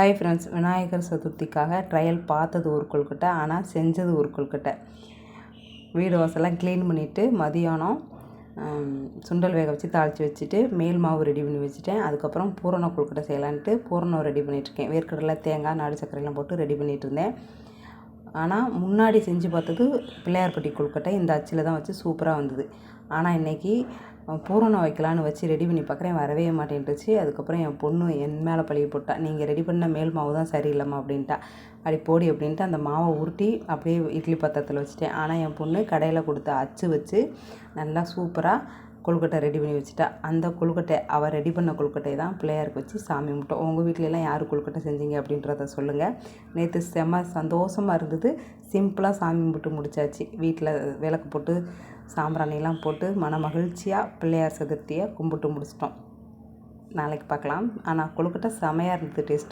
Hi friends Vinayagar சதுர்த்திக்காக trial பார்த்தது ஒரு கொள்கிட்ட ஆனால் செஞ்சது ஒரு கொழுக்கட்டை வீடு வாசலாம் க்ளீன் பண்ணிவிட்டு மதியானம் சுண்டல் வேக வச்சு தாளித்து வச்சுட்டு மேல் மாவு ரெடி பண்ணி வச்சுட்டேன். அதுக்கப்புறம் பூரண கொழுக்கட்டை செய்யலான்ட்டு பூரணம் ரெடி பண்ணிகிட்ருக்கேன் வேர்க்கடலை தேங்காய் நாடு சர்க்கரைலாம் போட்டு ரெடி பண்ணிகிட்டு இருந்தேன் ஆனால் முன்னாடி செஞ்சு பார்த்தது பிள்ளையார்பட்டி கொழுக்கட்டை இந்த அச்சில் தான் வச்சு சூப்பராக வந்தது. ஆனால் இன்றைக்கி பூரணம் வைக்கலான்னு வச்சு ரெடி பண்ணி பார்க்குறேன் வரவே மாட்டேன்ட்டுச்சு அதுக்கப்புறம் என் பொண்ணு என் மேலே பழிய போட்டா நீங்கள் ரெடி பண்ண மேல் மாவு தான் சரியில்லைம்மா அப்படின்ட்டா. அப்படி போடி அப்படின்ட்டு அந்த மாவை உருட்டி அப்படியே இட்லி பத்திரத்தில் வச்சுட்டேன். ஆனால் என் பொண்ணு கடையில் கொடுத்த அச்சு வச்சு நல்லா சூப்பராக கொழுக்கட்டை ரெடி பண்ணி வச்சுட்டா அந்த கொழுக்கட்டை அவள் ரெடி பண்ண கொழுக்கட்டையை தான் பிள்ளையாருக்கு வச்சு சாமி கும்பிட்டோம். உங்கள் வீட்டிலலாம் யார் கொழுக்கட்டை செஞ்சீங்க அப்படின்றத சொல்லுங்கள் நேற்று செம்ம சந்தோஷமாக இருந்தது. சிம்பிளாக சாமி கும்பிட்டு முடிச்சாச்சு. வீட்டில் விளக்கு போட்டு சாம்பிராணிலாம் போட்டு மன மகிழ்ச்சியாக பிள்ளையார் சதுர்த்தியை கும்பிட்டு முடிச்சிட்டோம். நாளைக்கு பார்க்கலாம் ஆனால் கொழுக்கட்டை செமையாக இருந்தது டேஸ்ட்